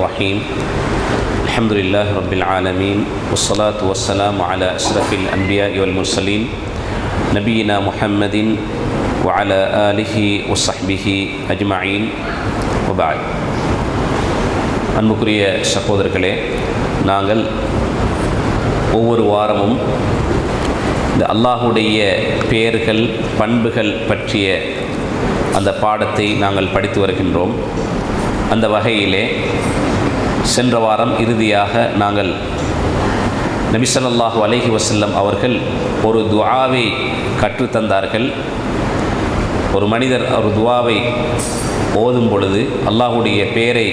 الرحيم الحمد لله رب العالمين والصلاة والسلام على أشرف الأنبياء والمرسلين نبينا محمد وعلى آله وصحبه أجمعين وبعد அன்புக்குரிய சகோதரர்களே நாங்கள் ஒவ்வொரு வாரமும் இந்த அல்லாஹுடைய பெயர்கள் பண்புகள் பற்றிய அந்த பாடத்தை நாங்கள் படித்து வருகின்றோம் அந்த வகையிலே சென்ற வாரம் இறுதியாக நாங்கள் நபிசல்லாஹு அலஹி வசல்லம் அவர்கள் ஒரு துவாவை கற்றுத்தந்தார்கள். ஒரு மனிதர் ஒரு துவாவை ஓதும் பொழுது அல்லாஹுடைய பெயரை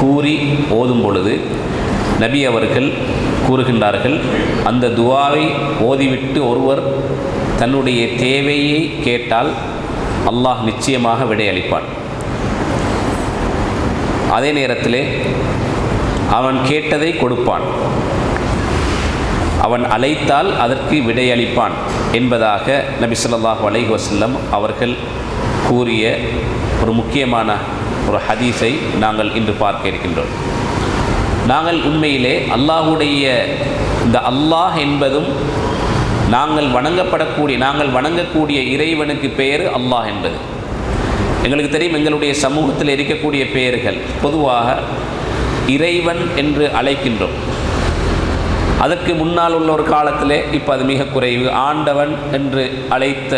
கூறி ஓதும் பொழுது நபி அவர்கள் கூறுகின்றார்கள் அந்த துவாவை ஓதிவிட்டு ஒருவர் தன்னுடைய தேவையை கேட்டால் அல்லாஹ் நிச்சயமாக விடையளிப்பான். அதே நேரத்திலே அவன் கேட்டதை கொடுப்பான். அவன் அழைத்தால் அதற்கு விடையளிப்பான் என்பதாக நபி சொல்லாஹு அலைஹி வசல்லம் அவர்கள் கூறிய ஒரு முக்கியமான ஒரு ஹதீஸை நாங்கள் இன்று பார்க்க இருக்கின்றோம். நாங்கள் உண்மையிலே அல்லாஹுடைய இந்த அல்லாஹ் என்பதும் நாங்கள் வணங்கப்படக்கூடிய நாங்கள் வணங்கக்கூடிய இறைவனுக்கு பெயர் அல்லாஹ் என்பது. எங்களுக்கு தெரியும் எங்களுடைய சமூகத்தில் இருக்கக்கூடிய பெயர்கள் பொதுவாக இறைவன் என்று அழைக்கின்றோம். அதற்கு முன்னால் உள்ள ஒரு காலத்திலே இப்போ அது மிக குறைவு. ஆண்டவன் என்று அழைத்த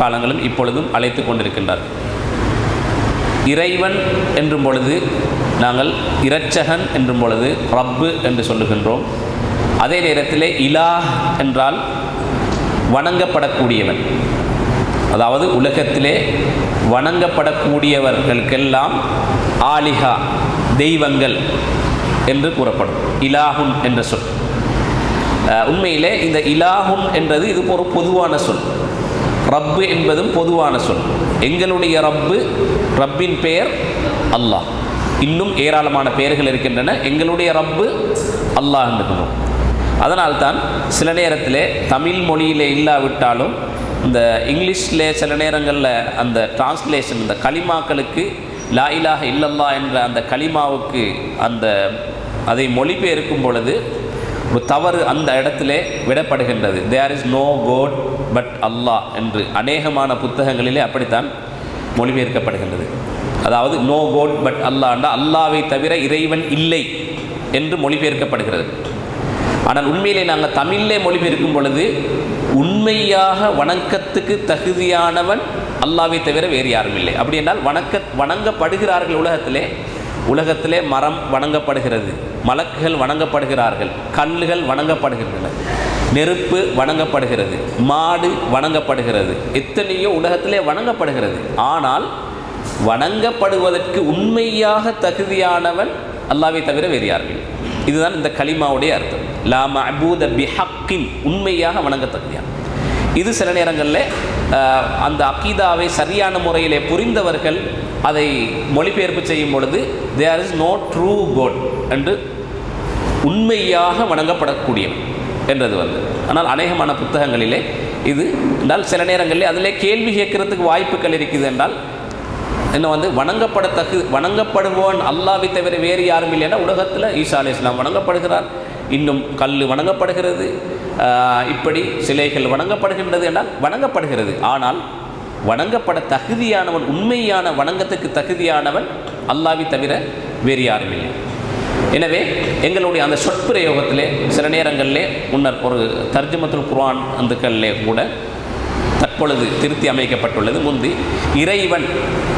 காலங்களும் இப்பொழுதும் அழைத்து கொண்டிருக்கின்றார். இறைவன் என்றும் பொழுது நாங்கள் இரட்சகன் என்றும் பொழுது ரப்பு என்று சொல்லுகின்றோம். அதே நேரத்தில் இலா என்றால் வணங்கப்படக்கூடியவன். அதாவது உலகத்திலே வணங்கப்படக்கூடியவர்களுக்கெல்லாம் ஆலிகா தெய்வங்கள் என்று கூறப்படும். இலாஹுன் என்ற சொல். உண்மையிலே இந்த இலாஹுன் என்றது இது ஒரு பொதுவான சொல். ரப்பு என்பதும் பொதுவான சொல். எங்களுடைய ரப்பு ரப்பின் பெயர் அல்லாஹ். இன்னும் ஏராளமான பெயர்கள் இருக்கின்றன. எங்களுடைய ரப்பு அல்லாஹ் என்று அதனால்தான் சில நேரத்தில் தமிழ் மொழியில் இல்லாவிட்டாலும் இந்த இங்கிலீஷில் சில நேரங்களில் அந்த டிரான்ஸ்லேஷன் இந்த களிமாக்களுக்கு லா இலாக இல்லல்லா என்ற அந்த களிமாவுக்கு அந்த அதை மொழிபெயர்க்கும் பொழுது ஒரு தவறு அந்த இடத்திலே விடப்படுகின்றது. There is no god but Allah என்று அநேகமான புத்தகங்களிலே அப்படித்தான் மொழிபெயர்க்கப்படுகின்றது. அதாவது நோ கோட் பட் அல்லாண்டா அல்லாவை தவிர இறைவன் இல்லை என்று மொழிபெயர்க்கப்படுகிறது. ஆனால் உண்மையிலே நாங்கள் தமிழிலே மொழிபெயர்க்கும் பொழுது உண்மையாக வணக்கத்துக்கு தகுதியானவன் அல்லாவை தவிர வேறு யாரும் இல்லை. அப்படி என்றால் வணக்க வணங்கப்படுகிறார்கள் உலகத்திலே உலகத்திலே மரம் வணங்கப்படுகிறது மலக்குகள் வணங்கப்படுகிறார்கள் கல்லுகள் வணங்கப்படுகின்றன நெருப்பு வணங்கப்படுகிறது மாடு வணங்கப்படுகிறது எத்தனையோ உலகத்திலே வணங்கப்படுகிறது. ஆனால் வணங்கப்படுவதற்கு உண்மையாக தகுதியானவன் அல்லாவை தவிர வேறு யாரும் இல்லை. இதுதான் இந்த களிமாவுடைய அர்த்தம். லா மபூத பிஹக்கின் உண்மையாக வணங்கத்தகுதியான் இது சில நேரங்களில் அந்த அக்கீதாவை சரியான முறையிலே புரிந்தவர்கள் அதை மொழிபெயர்ப்பு செய்யும் பொழுது there is no true god என்று உண்மையாக வணங்கப்படக்கூடிய என்றது வந்து. ஆனால் அநேகமான புத்தகங்களிலே இது என்றால் சில நேரங்களில் அதிலே கேள்வி கேட்கறதுக்கு வாய்ப்புகள் இருக்குது என்றால் என்ன வந்து வணங்கப்படத்தகு வணங்கப்படுவோன் அல்லாவை தவிர வேறு யாரும் இல்லைன்னா உலகத்தில் ஈசா அலி இஸ்லாம் வணங்கப்படுகிறார். இன்னும் கல் வணங்கப்படுகிறது. இப்படி சிலைகள் வணங்கப்படுகின்றது என்றால் வணங்கப்படுகிறது. ஆனால் வணங்கப்பட தகுதியானவன் உண்மையான வணங்கத்துக்கு தகுதியானவன் அல்லாவை தவிர வேறு யாரும் இல்லை. எனவே எங்களுடைய அந்த சொற்பிரயோகத்திலே சில நேரங்களிலே முன்னர் ஒரு தர்ஜமத்துல் குரான் அந்துக்களிலே கூட தற்பொழுது திருத்தி அமைக்கப்பட்டுள்ளது. முந்தி இறைவன்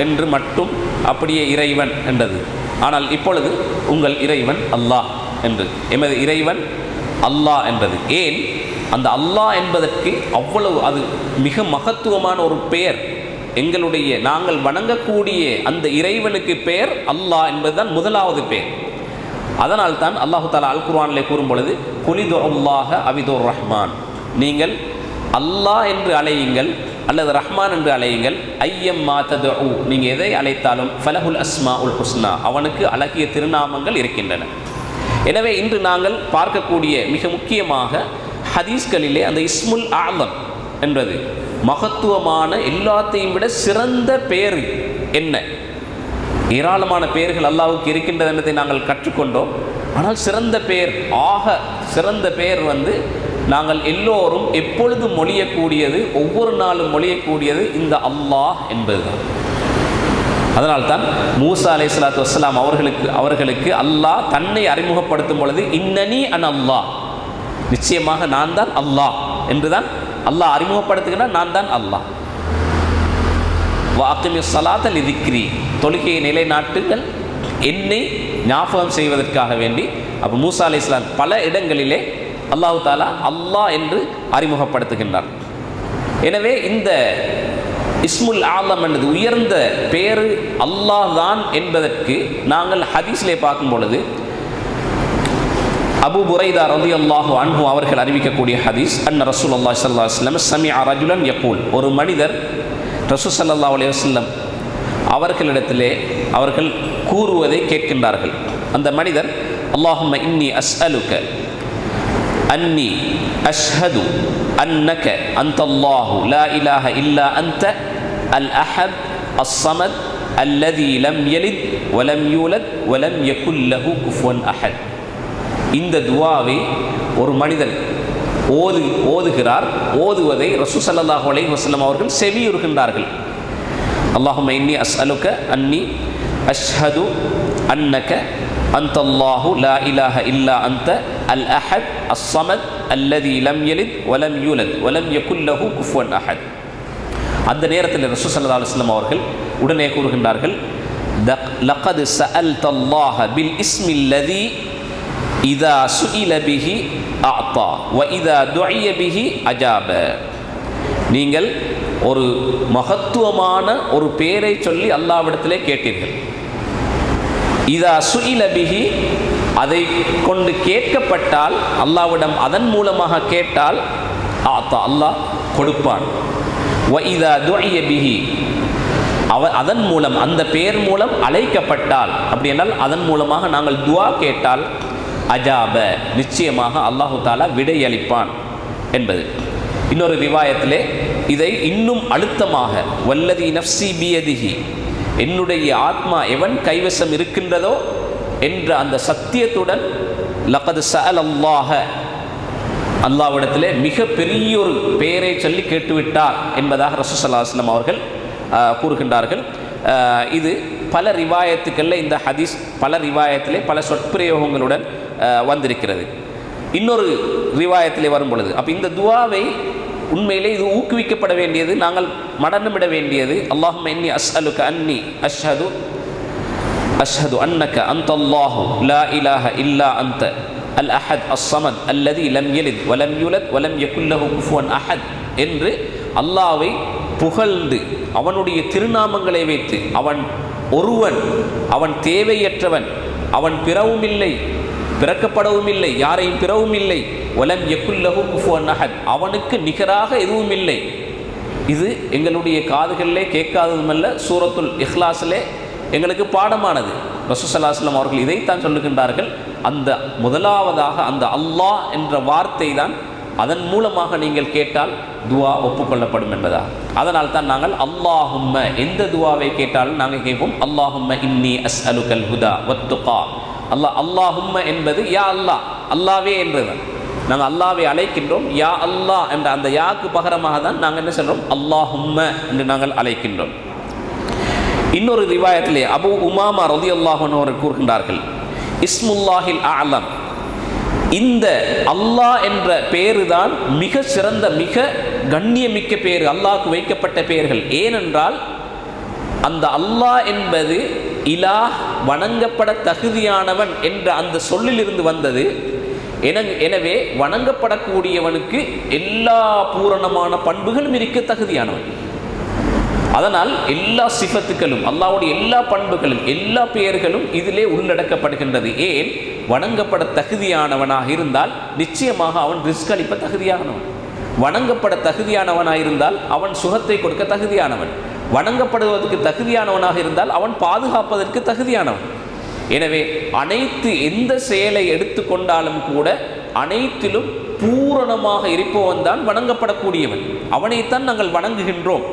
என்று மட்டும் அப்படியே இறைவன் என்றது. ஆனால் இப்பொழுது உங்கள் இறைவன் அல்லாஹ். என்று எமது இறைவன் அல்லாஹ் என்றது ஏன்? அந்த அல்லாஹ் என்பதற்கு அவ்வளவு அது மிக மகத்துவமான ஒரு பெயர். எங்களுடைய நாங்கள் வணங்கக்கூடிய அந்த இறைவனுக்கு பெயர் அல்லாஹ் என்பதுதான் முதலாவது பெயர். அதனால் தான் அல்லாஹு தாலா அல் குர்ஆனிலே கூறும் பொழுது குலிது அல்லாஹ அவிதுர் ரஹ்மான். நீங்கள் அல்லாஹ் என்று அலையுங்கள் அல்லது ரஹ்மான் என்று அலையுங்கள் ஐயம் மாத்தது நீங்கள் எதை அழைத்தாலும் ஃபலஹுல் அஸ்மா உல் ஹுஸ்னா. அவனுக்கு அழகிய திருநாமங்கள் இருக்கின்றன. எனவே இன்று நாங்கள் பார்க்கக்கூடிய மிக முக்கியமாக ஹதீஸ்களிலே அந்த இஸ்முல் ஆலம் என்பது மகத்துவமான எல்லாத்தையும் விட சிறந்த பேர் என்ன? ஏராளமான பெயர்கள் அல்லாவுக்கு இருக்கின்றது என்பதை நாங்கள் கற்றுக்கொண்டோம். ஆனால் சிறந்த பெயர் ஆக சிறந்த பெயர் வந்து நாங்கள் எல்லோரும் எப்பொழுதும் மொழியக்கூடியது ஒவ்வொரு நாளும் மொழியக்கூடியது இந்த அல்லாஹ் என்பதுதான். அதனால்தான் மூசா அலை சலாத்து வஸ்லாம் அவர்களுக்கு அவர்களுக்கு அல்லாஹ் தன்னை அறிமுகப்படுத்தும் பொழுது இன்னனி அன் அல்லாஹ். நிச்சயமாக நான் தான் அல்லாஹ் என்று தான் அல்லாஹ் அறிமுகப்படுத்துகிறான் நான் தான் அல்லாஹ். வாக்குமி சலாத்தல் திக்ரி தொழுகையை நிலைநாட்டுங்கள். என்னை ஞாபகம் செய்வதற்காக வேண்டி அப்போ மூசா அலை இஸ்லாம் பல இடங்களிலே அல்லாஹு தாலா அல்லாஹ் என்று அறிமுகப்படுத்துகின்றார். எனவே இந்த இஸ்முல் ஆலம் என்பது உயர்ந்த பேரு அல்லாஹ் தான் என்பதற்கு நாங்கள் ஹதீஸ்லே பார்க்கும் பொழுது அபு புரைதா ரதி அல்லாஹு அன்பு அவர்கள் அறிவிக்கக்கூடிய ஹதீஸ் அன் ரசூல் அல்லா சல்லா வஸ்லம் சமி அரஜுலன் யப்பூல் ஒரு மனிதர் ரசூ சல்லா அலி வல்லம் அவர்களிடத்திலே அவர்கள் கூறுவதை கேட்கின்றார்கள். அந்த மனிதர் அல்லாஹும்ம இன்னி அஸ் அலுக்கர் அன்னி அஷ்ஹது அன்னக அந்த அல்லாஹு லா இலாஹ இல்லா அந்த அல் அஹத் அஸ்ஸமத் அல்லதி லம் யலித் வலம் யூலத் வலம் யகுல்லஹு குஃபுவன் அஹத் இந்த துவாவை ஒரு மனிதன் ஓது ஓதுகிறார். ஓதுவதை ரசூ சல்லாஹூ அலை வஸல்லம் அவர்கள் செவியுறுகின்றார்கள். அல்லாஹும் இன்னி அஸ்அலுக்க அன்னி அஷ்ஹது அன்னக அந்த அல்லாஹு லா இலாஹ இல்லா அந்த அல் அஹத் அஸ்ஸமத் அல்லதி லம் யலித் வலம் யூலத் வலம் யகுல்லஹு குஃபுவன் அஹத். அந்த நேரத்தில் ரசூ சல்லா அலுவலம் அவர்கள் உடனே கூறுகின்றார்கள் லகது சஅல் தல்லாஹ பில் இஸ்மில்லதி இதா சுஇல பிஹி ஆத்தா வ இதா துஐய பிஹி அஜாப. நீங்கள் ஒரு மகத்துவமான ஒரு பேரை சொல்லி அல்லாவிடத்திலே கேட்டீர்கள். இதா சுயிலபிகி அதை கொண்டு கேட்கப்பட்டால் அல்லாவிடம் அதன் மூலமாக கேட்டால் ஆத்தா அல்லாஹ் கொடுப்பான். வ இதா துஐய பிஹி அவ அதன் மூலம் அந்த பெயர் மூலம் அழைக்கப்பட்டால் அப்படி என்றால் அதன் மூலமாக நாங்கள் துவா கேட்டால் அஜாப நிச்சயமாக அல்லாஹு தாலா விடையளிப்பான் என்பது. இன்னொரு ரிவாயத்திலே இதை இன்னும் அழுத்தமாக வல்லதி நப்சி பியதிகி என்னுடைய ஆத்மா எவன் கைவசம் இருக்கின்றதோ என்ற அந்த சத்தியத்துடன் லக்கது சல் அல்லாஹ அல்லாவிடத்தில் மிக பெரிய ஒரு பெயரை சொல்லி கேட்டுவிட்டார் என்பதாக ரசூசல்லாஸ்லம் அவர்கள் கூறுகின்றார்கள். இது பல ரிவாயத்துக்களில் இந்த ஹதீஸ் பல ரிவாயத்திலே பல சொற்பிரயோகங்களுடன் வந்திருக்கிறது. இன்னொரு ரிவாயத்திலே வரும் பொழுது அப்போ இந்த துவாவை உண்மையிலே இது ஊக்குவிக்கப்பட வேண்டியது நாங்கள் மடனமிட வேண்டியது. அல்லாஹும் என்னி அஸ் அலுக்க அன்னி அஷ்ஹது அஷ்ஹது அன்னக்க அந்த அல்லாஹு லா இலாஹ இல்லா அந்த அல் அஹத் அஸ்ஸமத் அல்லது இலம் எலித் வலம் யுலத் வலம் யகுல்லஹு குஃபுவன் அஹத் என்று அல்லாவை புகழ்ந்து அவனுடைய திருநாமங்களை வைத்து அவன் ஒருவன் அவன் தேவையற்றவன் அவன் பிறவும் இல்லை பிறக்கப்படவும் இல்லை யாரையும் பிறவும் இல்லை ஒலம் எக்குல்லகு குஃபுவன் அஹத். அவனுக்கு நிகராக எதுவும் இல்லை இது எங்களுடைய காதுகளிலே கேட்காததுமல்ல சூரத்துல் இஹ்லாஸிலே எங்களுக்கு பாடமானது. ரசூசல்லாஸ்லம் அவர்கள் இதைத்தான் சொல்லுகின்றார்கள். அந்த முதலாவதாக அந்த அல்லாஹ் என்ற வார்த்தை தான் அதன் மூலமாக நீங்கள் கேட்டால் துவா ஒப்புக்கொள்ளப்படும் என்பதா அதனால் தான் நாங்கள் அல்லாஹும்ம எந்த துவாவை கேட்டாலும் நாங்கள் கேட்போம் அல்லாஹும்ம இன்னி அஸ் அலுகல் ஹுதா ஒத்துகா அல்லாஹ் அல்லாஹும்ம என்பது யா அல்லாஹ் அல்லாவே என்றுதான் நாங்கள் அல்லாவை அழைக்கின்றோம் யா அல்லாஹ் என்ற அந்த யாக்கு பகரமாக தான் நாங்கள் என்ன சொல்கிறோம் அல்லாஹும்ம என்று நாங்கள் அழைக்கின்றோம். இன்னொரு ரிவாயத்திலே அபு உமாமா ரதி அல்லாஹன் அவர்கள் கூறுகின்றார்கள் இஸ்முல்லாஹில் ஆலம் இந்த அல்லாஹ் என்ற பேரு தான் மிக சிறந்த மிக கண்ணியமிக்க பேர் அல்லாஹ்க்கு வைக்கப்பட்ட பெயர்கள் ஏனென்றால் அந்த அல்லாஹ் என்பது இலா வணங்கப்பட தகுதியானவன் என்ற அந்த சொல்லிலிருந்து வந்தது. என எனவே வணங்கப்படக்கூடியவனுக்கு எல்லா பூரணமான பண்புகளும் இருக்க தகுதியானவன். அதனால் எல்லா சிபத்துக்களும் அல்லாவுடைய எல்லா பண்புகளும் எல்லா பெயர்களும் இதிலே உள்ளடக்கப்படுகின்றது. ஏன்? வணங்கப்பட தகுதியானவனாக இருந்தால் நிச்சயமாக அவன் ரிஸ்க் அளிப்ப தகுதியானவன். வணங்கப்பட தகுதியானவனாக இருந்தால் அவன் சுகத்தை கொடுக்க தகுதியானவன். வணங்கப்படுவதற்கு தகுதியானவனாக இருந்தால் அவன் பாதுகாப்பதற்கு தகுதியானவன். எனவே அனைத்து எந்த செயலை எடுத்துக்கொண்டாலும் கூட அனைத்திலும் பூரணமாக இருப்பவன் தான் வணங்கப்படக்கூடியவன். அவனைத்தான் நாங்கள் வணங்குகின்றோம்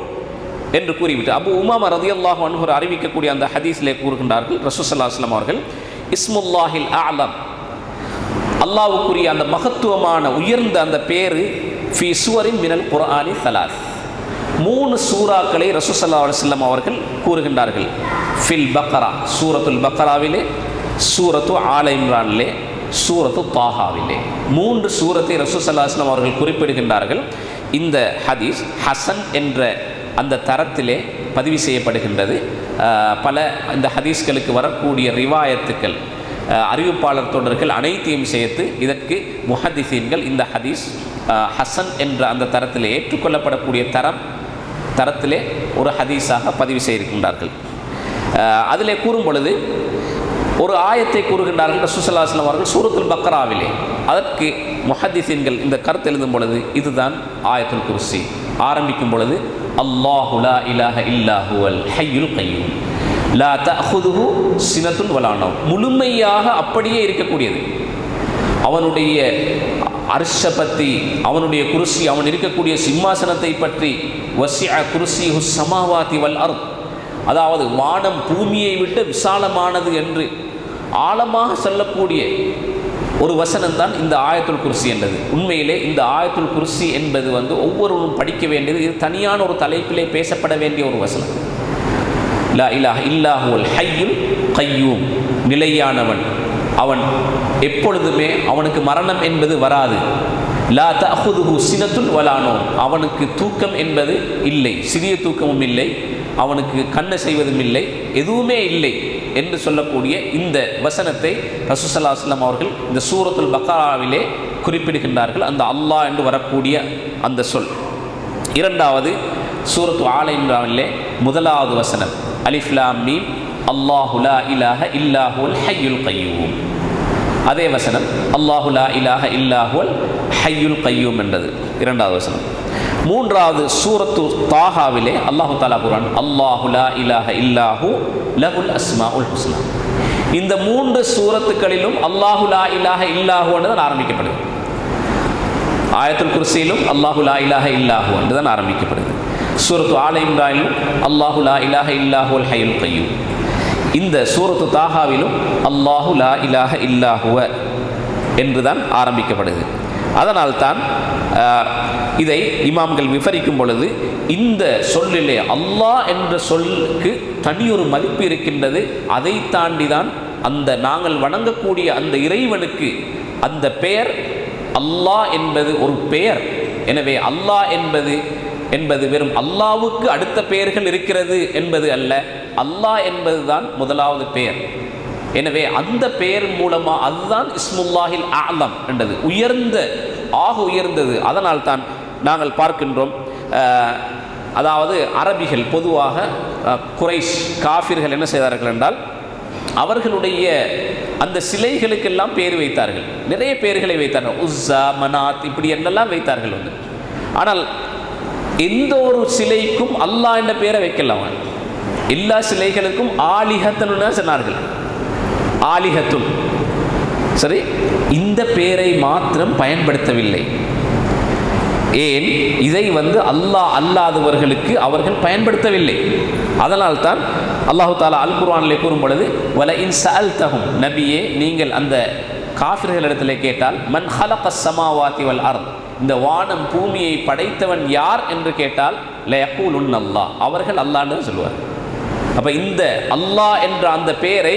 என்று கூறிவிட்டு அபு உமாமா ரதியல்லாஹ் அன்ஹு அறிவிக்கக்கூடிய அந்த ஹதீஸிலே கூறுகின்றார்கள். ரசூசல்லாஸ்லாம் அவர்கள் இஸ்முல்லாஹில் ஆலம் அல்லாவுக்குரிய அந்த மகத்துவமான உயர்ந்த அந்த பேரு ஃபி சுவரின் மினல் குரானி சலாஸ். மூணு சூறாக்களை ரசூசல்லா அலுவலம் அவர்கள் கூறுகின்றார்கள். ஃபில் பக்கரா சூரத்துல் பக்கராவிலே சூரத்து ஆல இம்ரானிலே சூரத்து தாகாவிலே மூன்று சூரத்தை ரசூசல்லாஸ்லாம் அவர்கள் குறிப்பிடுகின்றார்கள். இந்த ஹதீஸ் ஹசன் என்ற அந்த தரத்திலே பதிவு செய்யப்படுகின்றது. பல இந்த ஹதீஸ்களுக்கு வரக்கூடிய ரிவாயத்துக்கள் அறிவிப்பாளர் தொடர்கள் அனைத்தையும் சேர்த்து இதற்கு முஹதிசீன்கள் இந்த ஹதீஸ் ஹசன் என்ற அந்த தரத்திலே ஏற்றுக்கொள்ளப்படக்கூடிய தரம் தரத்திலே ஒரு ஹதீஸாக பதிவு செய்திருக்கின்றார்கள். அதிலே கூறும் பொழுது ஒரு ஆயத்தை கூறுகின்றார்கள் ரசூசல்லாஸ்லாம் அவர்கள் சூரத்துல் பக்ராவிலே. அதற்கு முஹத்திசீன்கள் இந்த கருத்து எழுதும் பொழுது இதுதான் ஆயத்துல் குர்சி. ஆரம்பிக்கும் பொழுது அல்லாஹுலா இலாஹ இல்லாஹுவல் ஹையுல் கையும். லா தஹுதுஹு சினத்துல் வலானவ் முழுமையாக அப்படியே இருக்கக்கூடியது. அவனுடைய அர்ஷ பற்றி அவனுடைய குருசி அவன் இருக்கக்கூடிய சிம்மாசனத்தை பற்றி வசி குருசி சமாவாதி வல் அர் அதாவது வானம் பூமியை விட்டு விசாலமானது என்று ஆழமாக சொல்லக்கூடிய ஒரு வசனம் தான் இந்த ஆயத்துல் குருசி என்றது உண்மையிலே இந்த ஆயத்துல் குருசி என்பது வந்து ஒவ்வொருவரும் படிக்க வேண்டியது இது தனியான ஒரு தலைப்பிலே பேசப்பட வேண்டிய ஒரு வசனம். இல்லா இல்லாஹ் இல்லாஹுல் ஹய்யுல் கையூம் நிலையானவன். அவன் எப்பொழுதுமே அவனுக்கு மரணம் என்பது வராது. லா தஹுதுஹு சினத்துல் வலானோ அவனுக்கு தூக்கம் என்பது இல்லை. சிறிய தூக்கமும் இல்லை. அவனுக்கு கண்ணை செய்வதும் இல்லை. எதுவுமே இல்லை என்று சொல்லக்கூடிய இந்த வசனத்தை ரசூசல்லாஸ்லாம் அவர்கள் இந்த சூரத்துல் பக்காராவிலே குறிப்பிடுகின்றார்கள். அந்த அல்லாஹ் என்று வரக்கூடிய அந்த சொல். இரண்டாவது சூரத்து ஆல முதலாவது வசனம். அலிஃப்லாம் மீன் அல்லாஹு இலாஹ இல்லாஹுல் ஹையுல் கையூம். அதே வசனம் அல்லாஹுலா இலாஹ இல்லாஹுல் ஹையுல் கையூம் என்றது. இரண்டாவது வசனம். மூன்றாவது சூரத்து தாஹாவிலே அல்லாஹு தாலா குரான் அல்லாஹுலா இலாஹ இல்லாஹு லஹுல் அஸ்மா உல் ஹுஸ்லா இந்த மூன்று சூரத்துக்களிலும் அல்லாஹுலா இலாஹ இல்லாஹு தான் ஆரம்பிக்கப்படுது. ஆயத்துல் குர்சியிலும் அல்லாஹுலா இலாஹ இல்லாஹு என்று தான் ஆரம்பிக்கப்படுது. சூரத்து ஆல இம்ரானிலும் அல்லாஹுலா இலாஹ இல்லாஹு அல் ஹையுல் கையூம். இந்த சூரத்து தாஹாவிலும் அல்லாஹு லா இலாஹ இல்லாஹுவ என்று தான் ஆரம்பிக்கப்படுது. அதனால்தான் இதை இமாம்கள் விவரிக்கும் பொழுது இந்த சொல்லிலே அல்லாஹ் என்ற சொல்லுக்கு தனியொரு மதிப்பு இருக்கின்றது. அதை தாண்டி தான் அந்த நாங்கள் வணங்கக்கூடிய அந்த இறைவனுக்கு அந்த பெயர் அல்லாஹ் என்பது ஒரு பெயர். எனவே அல்லாஹ் என்பது என்பது வெறும் அல்லாவுக்கு அடுத்த பெயர்கள் இருக்கிறது என்பது அல்ல. அல்லாஹ் என்பதுதான் முதலாவது பெயர். எனவே அந்த பெயர் மூலமாக அதுதான் இஸ்முல்லாஹில் ஆலம் என்றது. உயர்ந்த ஆக உயர்ந்தது. அதனால் தான் நாங்கள் பார்க்கின்றோம் அதாவது அரபிகள் பொதுவாக குறைஷ் காஃபிர்கள் என்ன செய்தார்கள் என்றால் அவர்களுடைய அந்த சிலைகளுக்கெல்லாம் பேர் வைத்தார்கள். நிறைய பேர்களை வைத்தார்கள். உஸ்ஸா மனாத் இப்படி என்னெல்லாம் வைத்தார்கள் வந்து. ஆனால் எந்த ஒரு சிலைக்கும் அல்லாஹ் என்ற பேரை வைக்கல அவன். எல்லா சிலைகளுக்கும் ஆலிஹத்தனு சொன்னார்கள். ஆலிஹத்துன் சரி இந்த பேரை மாத்திரம் பயன்படுத்தவில்லை. ஏன்? இதை வந்து அல்லாஹ் அல்லாதவர்களுக்கு அவர்கள் பயன்படுத்தவில்லை. அதனால்தான் அல்லாஹு தாலா அல் குர்வானிலே கூறும் பொழுது வல இன் தகும் நபியே நீங்கள் அந்த காஃபிர்களிடத்தில் கேட்டால் மன் ஹலக சமாவாதி வல் அர்த். இந்த வானம் பூமியை படைத்தவன் யார் என்று கேட்டால் லயக்கூலுன் அல்லாஹ். அவர்கள் அல்லான்னு சொல்லுவார் அப்போ இந்த அல்லாஹ் என்ற அந்த பெயரை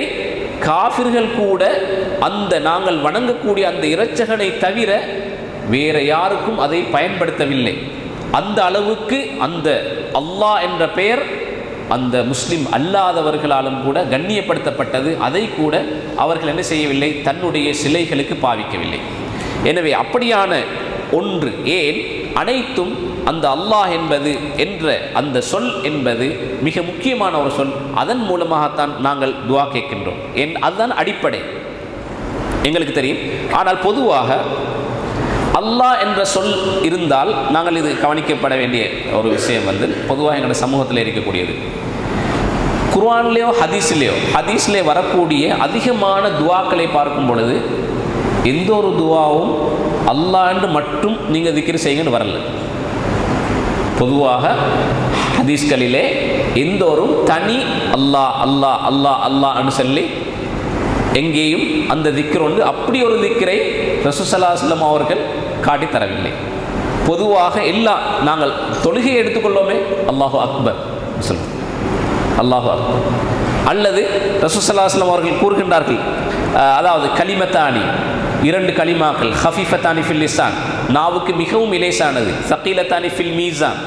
காஃபிர்கள் கூட அந்த நாங்கள் வணங்கக்கூடிய அந்த இறைச்சகனை தவிர வேற யாருக்கும் அதை பயன்படுத்தவில்லை. அந்த அளவுக்கு அந்த அல்லாஹ் என்ற பெயர் அந்த முஸ்லிம் அல்லாதவர்களாலும் கூட கண்ணியப்படுத்தப்பட்டது. அதை கூட அவர்கள் என்ன செய்யவில்லை? தன்னுடைய சிலைகளுக்கு பாவிக்கவில்லை. எனவே அப்படியான ஒன்று ஏன்? அனைத்தும் அந்த அல்லாஹ் என்பது என்ற அந்த சொல் என்பது மிக முக்கியமான ஒரு சொல். அதன் மூலமாகத்தான் நாங்கள் துவா கேட்கின்றோம். என் அதுதான் அடிப்படை. எங்களுக்கு தெரியும். ஆனால் பொதுவாக அல்லாஹ் என்ற சொல் இருந்தால் நாங்கள் இது கவனிக்கப்பட வேண்டிய ஒரு விஷயம் வந்து பொதுவாக எங்களுடைய சமூகத்தில் இருக்கக்கூடியது. குர்ஆன்லேயோ ஹதீஸ்லேயோ ஹதீஸ்லே வரக்கூடிய அதிகமான துவாக்களை பார்க்கும் பொழுது எந்த ஒரு துவாவும் அல்லாஹ் மட்டும் நீங்கள் திக்கிரி செய்யுங்கன்னு வரல. பொதுவாக ஹதீஸ்களிலே எந்தோறும் தனி அல்லாஹ் அல்லாஹ் அல்லாஹ் அல்லாஹ்னு சொல்லி எங்கேயும் அந்த திக்கர் ஒன்று அப்படி ஒரு திக்கரை ரசூசலாஸ்லம் அவர்கள் காட்டித்தரவில்லை பொதுவாக எல்லா நாங்கள் தொழுகையை எடுத்துக்கொள்ளோமே அல்லாஹு அக்பர் சொல்லுவோம். அல்லாஹு அக்பர். அல்லது ரசூசலாஸ்லம் அவர்கள் கூறுகின்றார்கள் அதாவது களிமத்தானி இரண்டு கலிமாக்கள் ஹஃபிஃபத்தானி ஃபில் லிசான் நாவுக்கு மிகவும் இலேசானது சக்கீலத்தானி ஃபில் மீசான்.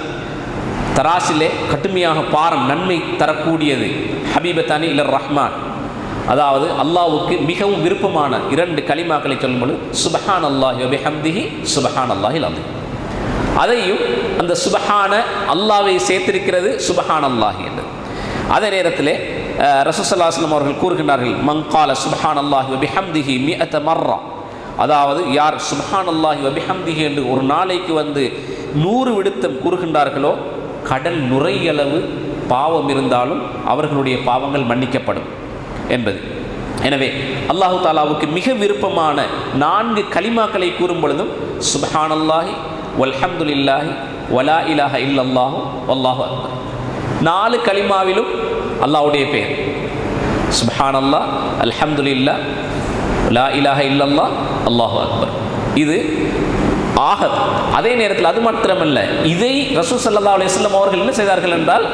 தராசிலே கடுமையாக பாரம் நன்மை தரக்கூடியது ஹபீபத்தானி இல்லர் ரஹ்மான். அதாவது அல்லாவுக்கு மிகவும் விருப்பமான இரண்டு கலிமாக்களை சொல்லும்போது சுபஹான் அல்லாஹி ஹம்திஹி சுபஹான் அல்லாஹில் அது அதையும் அந்த சுபஹான அல்லாவை சேர்த்திருக்கிறது சுபஹான் அல்லாஹி என்று. அதே நேரத்தில் ரசூசல்லாஸ்லம் அவர்கள் கூறுகின்றார்கள் மங்கால சுபஹான் அல்லாஹி ஹம்திஹி மி அத்த மர்ரா. அதாவது யார் சுபஹான் அல்லாஹி வபிஹம்திஹி என்று ஒரு நாளைக்கு வந்து நூறு விடுத்தம் கூறுகின்றார்களோ கடல் நுரையளவு பாவம் இருந்தாலும் அவர்களுடைய பாவங்கள் மன்னிக்கப்படும் என்பது. எனவே அல்லாஹு தாலாவுக்கு மிக விருப்பமான நான்கு கலிமாக்களை கூறும் பொழுதும் சுபஹானல்லாஹி வல்ஹம்துலில்லாஹி வலா இலாஹ இல்லல்லாஹு வல்லாஹு அக்பர். நாலு கலிமாவிலும் அல்லாஹ்வுடைய பெயர். சுபஹானல்லாஹ் அல்ஹம்துலில்லா லா இலாக இல்லல்லா அல்லாஹு அக்பர். இது ஆக அதே நேரத்தில் அது மாத்திரமல்ல இதை ரசூ சல்லா அலிஸ்லாம் அவர்கள் என்ன செய்தார்கள் என்றால்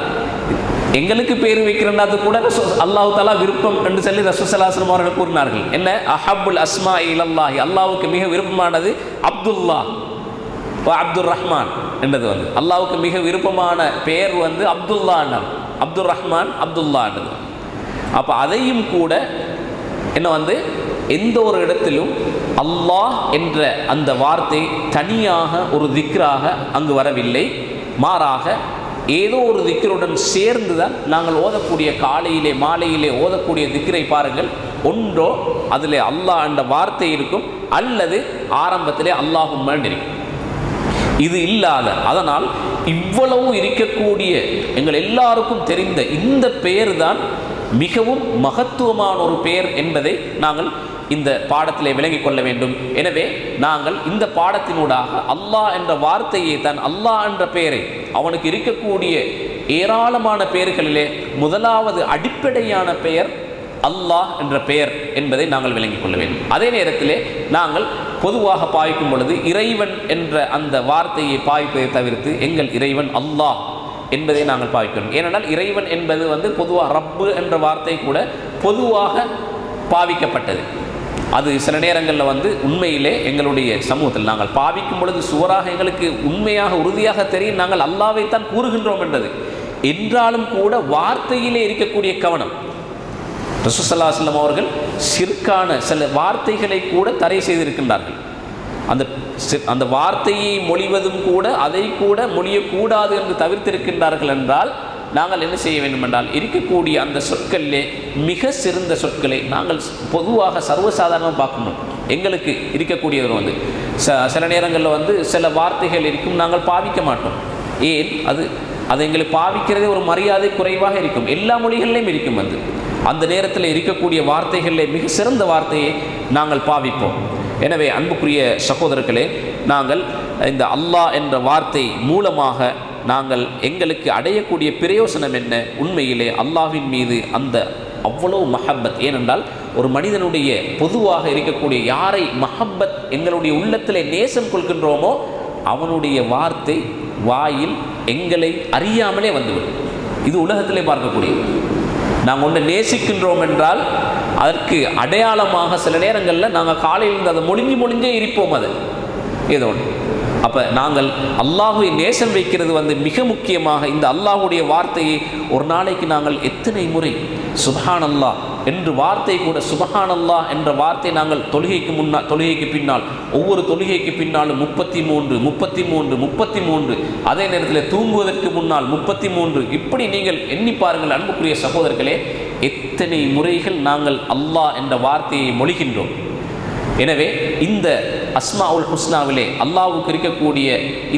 எங்களுக்கு பேர் வைக்கிறது கூட ரசூ அல்லாஹு தாலா விருப்பம் என்று சொல்லி ரசூ சல்லாஸ்லம் அவர்கள் கூறினார்கள். என்ன? அஹபுல் அஸ்மா இலல்லாஹி. அல்லாவுக்கு மிக விருப்பமானது அப்துல்லா அப்துல் ரஹ்மான் என்றது வந்து. அல்லாவுக்கு மிக விருப்பமான பெயர் வந்து அப்துல்லா அப்துல் ரஹ்மான் அப்துல்லா என்றது. அப்போ அதையும் கூட என்ன வந்து எந்த ஒரு இடத்திலும் அல்லாஹ் என்ற அந்த வார்த்தை தனியாக ஒரு திக்ராக அங்கு வரவில்லை. மாறாக ஏதோ ஒரு திக்ருடன் சேர்ந்து தான் நாங்கள் ஓதக்கூடிய காலையிலே மாலையிலே ஓதக்கூடிய திக்ரை பாருங்கள். ஒன்றோ அதில் அல்லாஹ் என்ற வார்த்தை இருக்கும் அல்லது ஆரம்பத்திலே அல்லாஹும் இருக்கும். இது இல்லாத அதனால் இவ்வளவு இருக்கக்கூடிய எங்கள் எல்லாருக்கும் தெரிந்த இந்த பெயர் தான் மிகவும் மகத்துவமான ஒரு பெயர் என்பதை நாங்கள் இந்த பாடத்திலே விளங்கிக் கொள்ள வேண்டும். எனவே நாங்கள் இந்த பாடத்தினூடாக அல்லாஹ் என்ற வார்த்தையை தான் அல்லாஹ் என்ற பெயரை அவனுக்கு இருக்கக்கூடிய ஏராளமான பெயர்களிலே முதலாவது அடிப்படையான பெயர் அல்லாஹ் என்ற பெயர் என்பதை நாங்கள் விளங்கிக் கொள்ள வேண்டும். அதே நேரத்திலே நாங்கள் பொதுவாக பாய்க்கும் பொழுது இறைவன் என்ற அந்த வார்த்தையை பாய்ப்பதை தவிர்த்து எங்கள் இறைவன் அல்லாஹ் என்பதை நாங்கள் பாவிக்கிறோம். ஏனென்றால் இறைவன் என்பது வந்து பொதுவாக ரப்பு என்ற வார்த்தை கூட பொதுவாக பாவிக்கப்பட்டது. அது சில நேரங்களில் வந்து உண்மையிலே எங்களுடைய சமூகத்தில் நாங்கள் பாவிக்கும் பொழுது சுவராக எங்களுக்கு உண்மையாக உறுதியாக தெரியும். நாங்கள் அல்லாவைத்தான் கூறுகின்றோம் என்றது என்றாலும் கூட வார்த்தையிலே இருக்கக்கூடிய கவனம். ரசூசல்லாஸ்லம் அவர்கள் சிற்கான சில வார்த்தைகளை கூட தடை செய்திருக்கின்றார்கள். அந்த அந்த வார்த்தையை மொழிவதும் கூட அதை கூட மொழியக்கூடாது என்று தவிர்த்திருக்கின்றார்கள் என்றால் நாங்கள் என்ன செய்ய வேண்டும் என்றால் இருக்கக்கூடிய அந்த சொற்களிலே மிக சிறந்த சொற்களை நாங்கள் பொதுவாக சர்வசாதாரணமாக பார்க்கணும் எங்களுக்கு இருக்கக்கூடியவர் வந்து ச சில நேரங்களில் வந்து சில வார்த்தைகள் இருக்கும் நாங்கள் பாவிக்க மாட்டோம். ஏன்? அது அது எங்களை பாவிக்கிறதே ஒரு மரியாதை குறைவாக இருக்கும். எல்லா மொழிகளிலையும் இருக்கும் அது. அந்த நேரத்தில் இருக்கக்கூடிய வார்த்தைகளில் மிக சிறந்த வார்த்தையை நாங்கள் பாவிப்போம். எனவே அன்புக்குரிய சகோதரர்களே நாங்கள் இந்த அல்லாஹ் என்ற வார்த்தை மூலமாக நாங்கள் எங்களுக்கு அடையக்கூடிய பிரயோசனம் என்ன? உண்மையிலே அல்லாஹ்வின் மீது அந்த அவ்வளவு மஹப்பத். ஏனென்றால் ஒரு மனிதனுடைய பொதுவாக இருக்கக்கூடிய யாரை மஹப்பத் எங்களுடைய உள்ளத்திலே நேசம் கொள்கின்றோமோ அவனுடைய வார்த்தை வாயில் எங்களை அறியாமலே வந்துவிடும். இது உலகத்திலே பார்க்கக்கூடியது. நாங்கள் ஒன்று நேசிக்கின்றோம் என்றால் அதற்கு அடையாளமாக சில நேரங்களில் நாங்கள் காலையில் அதை மொழிஞ்சு மொழிஞ்சே இருப்போம் அது. ஏதோ ஒன்று அப்போ நாங்கள் அல்லாஹுவை நேசம் வைக்கிறது வந்து மிக முக்கியமாக இந்த அல்லாஹுடைய வார்த்தையை ஒரு நாளைக்கு நாங்கள் எத்தனை முறை சுபஹான் அல்லா என்று வார்த்தை கூட சுபஹான் அல்லா என்ற வார்த்தை நாங்கள் தொழுகைக்கு முன்னால் தொழுகைக்கு பின்னால் ஒவ்வொரு தொழுகைக்கு பின்னாலும் முப்பத்தி மூன்று முப்பத்தி மூன்று முப்பத்தி மூன்று அதே நேரத்தில் தூங்குவதற்கு முன்னால் முப்பத்தி மூன்று இப்படி நீங்கள் எண்ணி பாருங்கள் அன்புக்குரிய சகோதரர்களே எத்தனை முறைகள் நாங்கள் அல்லாஹ் என்ற வார்த்தையை மொழிகின்றோம். எனவே இந்த அஸ்மா உல் ஹுஸ்னாவிலே அல்லாவுக்கு இருக்கக்கூடிய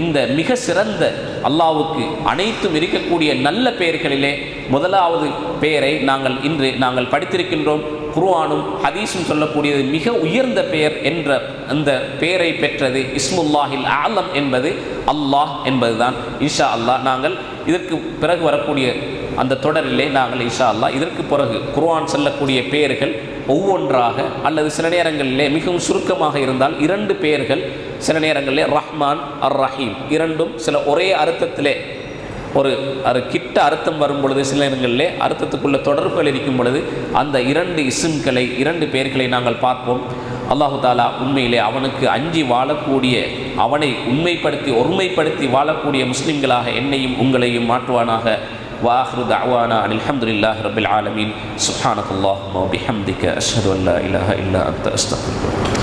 இந்த மிக சிறந்த அல்லாவுக்கு அனைத்தும் இருக்கக்கூடிய நல்ல பெயர்களிலே முதலாவது பெயரை நாங்கள் இன்று நாங்கள் படித்திருக்கின்றோம். குர்ஆனும் ஹதீஸும் சொல்லக்கூடியது மிக உயர்ந்த பெயர் என்ற அந்த பெயரை பெற்றது. இஸ்முல்லாஹில் ஆலம் என்பது அல்லாஹ் என்பதுதான். இன்ஷா அல்லாஹ் நாங்கள் இதற்கு பிறகு வரக்கூடிய அந்த தொடரிலே நாங்கள் இஷா அல்லா இதற்கு பிறகு குர்ஆன் செல்லக்கூடிய பெயர்கள் ஒவ்வொன்றாக அல்லது சில நேரங்களிலே மிகவும் சுருக்கமாக இருந்தால் இரண்டு பெயர்கள் சில நேரங்களிலே ரஹ்மான் அர் ரஹீம் இரண்டும் சில ஒரே அர்த்தத்திலே ஒரு அது கிட்ட அர்த்தம் வரும் பொழுது சில நேரங்களிலே அர்த்தத்துக்குள்ள தொடர்புகள் இருக்கும் பொழுது அந்த இரண்டு இசும்களை இரண்டு பெயர்களை நாங்கள் பார்ப்போம். அல்லாஹு தாலா உண்மையிலே அவனுக்கு அஞ்சி வாழக்கூடிய அவனை உண்மைப்படுத்தி ஒருமைப்படுத்தி வாழக்கூடிய முஸ்லிம்களாக என்னையும் உங்களையும் மாற்றுவானாக. வாஹ்ரு தஅவானா அனில் ஹம்துலில்லாஹி ரபில் ஆலமீன் சுப்ஹானக்கல்லாஹும்ம வபிஹம்திக அஷ்ஹது அல்லா இல்லாஹ இல்லா அந்த அஸ்தக்ஃபிருக்க